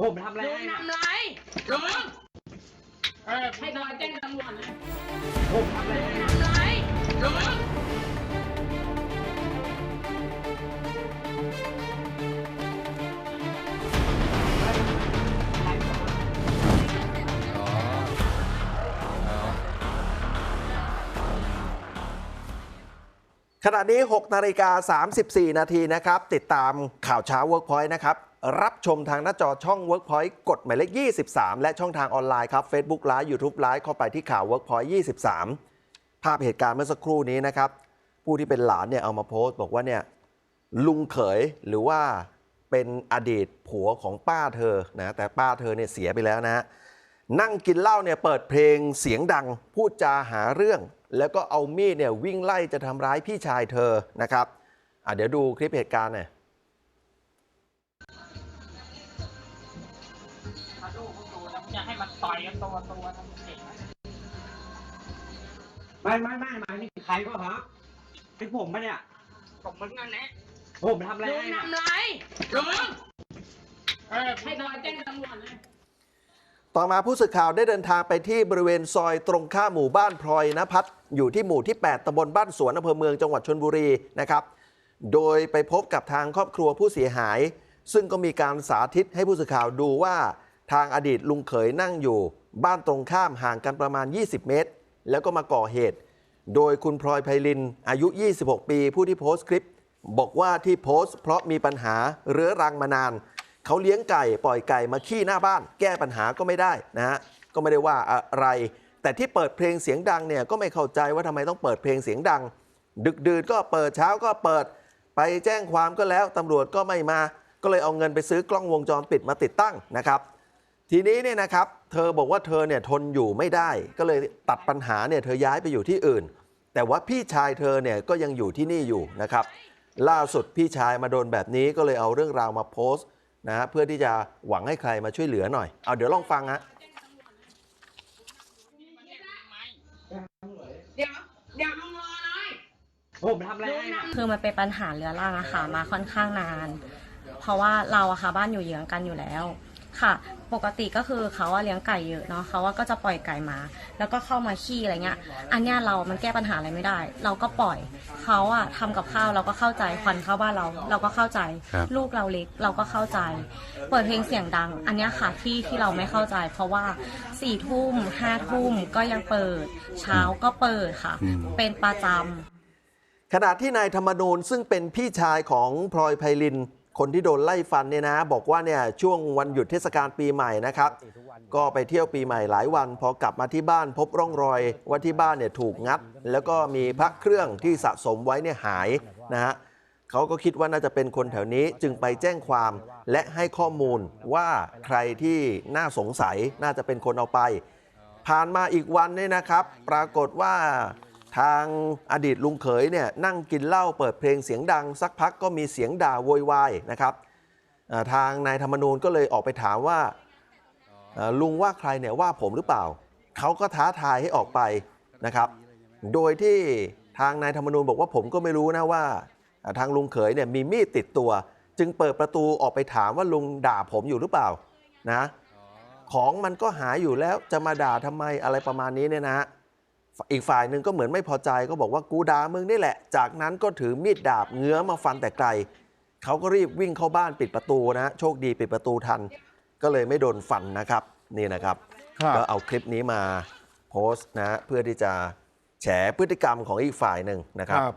ผมทำอะไรลุงให้นะทำไรลุงเออให้บอยแจ้งตำรวจนะผมทำอะไรให้นะทำไรลุงขณะนี้ 6 นาฬิกา 34 นาทีนะครับ ติดตามข่าวเช้า Workpoint นะครับ รับชมทางหน้าจอช่อง Workpoint กดหมายเลข 23 และช่องทางออนไลน์ครับ Facebook Live YouTube Live เข้าไปที่ข่าว Workpoint 23 ภาพเหตุการณ์เมื่อสักครู่นี้นะครับ ผู้ที่เป็นหลานเนี่ยเอามาโพสต์บอกว่าเนี่ยลุงเขยหรือว่าเป็นอดีตผัวของป้าเธอนะแต่ป้าเธอเนี่ยเสียไปแล้วนะฮะนั่งกินเหล้าเนี่ยเปิดเพลงเสียงดัง พูดจาหาเรื่อง แล้วก็เอามีดเนี่ยวิ่งไล่จะทำร้ายพี่ชายเธอนะครับอะเดี๋ยวดูคลิปเหตุการณ์หน่อย จะให้มันต่อยกันตัวตัวทำเด็กไม่ไม่ไม่ไม่นี่ใครก็ครับเป็นผมปะเนี่ยผมมึงนั่นแหละผมทำอะไรลุงให้นะทำไรลุงเออให้บอยแจ้งตำรวจนะต่อมาผู้สื่อข่าวได้เดินทางไปที่บริเวณซอยตรงข้ามหมู่บ้านพลอยนภัทรอยู่ที่หมู่ที่ 8ตำบลบ้านสวนอำเภอเมืองจังหวัดชนบุรีนะครับ โดยไปพบกับทางครอบครัวผู้เสียหาย ซึ่งก็มีการสาธิตให้ผู้สื่อข่าวดูว่า ทางอดีตลุงเขยนั่งอยู่ บ้านตรงข้ามห่างกันประมาณ 20 เมตร แล้วก็มาก่อเหตุ โดยคุณพลอยไพลิน อายุ 26 ปี ผู้ที่โพสต์คลิป บอกว่าที่โพสต์เพราะมีปัญหาเรื้อรังมานาน เขาเลี้ยงไก่ปล่อยไก่มาขี้หน้าบ้าน แก้ปัญหาก็ไม่ได้นะฮะก็ไม่ได้ว่าอะไร แต่ที่เปิดเพลงเสียงดังเนี่ยก็ไม่เข้าใจว่าทำไมต้องเปิดเพลงเสียงดัง ดึกดื่นก็เปิดเช้าก็เปิด ไปแจ้งความก็แล้วตำรวจก็ไม่มา ก็เลยเอาเงินไปซื้อกล้องวงจรปิดมาติดตั้งนะครับ ทีนี้เนี่ยนะครับ เธอบอกว่าเธอเนี่ยทนอยู่ไม่ได้ ก็เลยตัดปัญหาเนี่ยเธอย้ายไปอยู่ที่อื่น แต่ว่าพี่ชายเธอเนี่ยก็ยังอยู่ที่นี่อยู่นะครับ ล่าสุดพี่ชายมาโดนแบบนี้ก็เลยเอาเรื่องราวมาโพสต์นะฮะเพื่อที่จะหวังให้ใครมาช่วยเหลือหน่อย เอาเดี๋ยวลองฟังฮะเดี๋ยวเดี๋ยวลุงรอเลยผมทำอะไรลุงให้นะทำคือมันเป็นปัญหาเรื้อรังอะค่ะมาค่อนข้างนาน เพราะว่าเราอะค่ะบ้านอยู่เยื้องกันอยู่แล้ว ค่ะ ปกติก็คือเขาอะเลี้ยงไก่เยอะเนาะเขาว่าก็จะปล่อยไก่มา แล้วก็เข้ามาขี้อะไรเงี้ย อันเนี้ยเรามันแก้ปัญหาอะไรไม่ได้ เราก็ปล่อยเขาอะทำกับข้าวเราก็เข้าใจควันเข้าบ้านเรา เราก็เข้าใจ ครับ ลูกเราเล็กเราก็เข้าใจ เปิดเพลงเสียงดัง อันเนี้ยค่ะที่ที่เราไม่เข้าใจ เพราะว่าสี่ทุ่มห้าทุ่มก็ยังเปิด เช้าก็เปิดค่ะ อืม เป็นประจำ ขณะที่นายธรรมนูญซึ่งเป็นพี่ชายของพลอยไพลิน คนที่โดนไล่ฟันเนี่ยนะ บอกว่าเนี่ยช่วงวันหยุดเทศกาลปีใหม่นะครับ ก็ไปเที่ยวปีใหม่หลายวัน พอกลับมาที่บ้านพบร่องรอยว่าที่บ้านเนี่ยถูกงัด แล้วก็มีพระเครื่องที่สะสมไว้เนี่ยหายนะฮะเขาก็คิดว่าน่าจะเป็นคนแถวนี้จึงไปแจ้งความ และให้ข้อมูลว่าใครที่น่าสงสัยน่าจะเป็นคนเอาไป ผ่านมาอีกวันเนี่ยนะครับ ปรากฏว่า ทางอดีตลุงเขยเนี่ยนั่งกินเหล้าเปิดเพลงเสียงดัง สักพักก็มีเสียงด่าโวยวายนะครับทางนายธรรมนูญก็เลยออกไปถามว่าลุงว่าใครเนี่ยว่าผมหรือเปล่า เขาก็ท้าทายให้ออกไปนะครับ โดยที่ทางนายธรรมนูญบอกว่าผมก็ไม่รู้นะว่า ทางลุงเขยเนี่ยมีมีดติดตัว จึงเปิดประตูออกไปถามว่าลุงด่าผมอยู่หรือเปล่านะของมันก็หายอยู่แล้วจะมาด่าทำไมอะไรประมาณนี้เนี่ยนะฮะ อีกฝ่ายหนึ่งก็เหมือนไม่พอใจก็บอกว่ากูด่ามึงนี่แหละ จากนั้นก็ถือมีดดาบเงื้อมาฟันแต่ไกล เขาก็รีบวิ่งเข้าบ้านปิดประตูนะฮะโชคดีปิดประตูทัน ก็เลยไม่โดนฟันนะครับ นี่นะครับ ครับ ก็เอาคลิปนี้มาโพสต์นะฮะเพื่อที่จะแฉพฤติกรรมของอีกฝ่ายหนึ่งนะครับ ครับ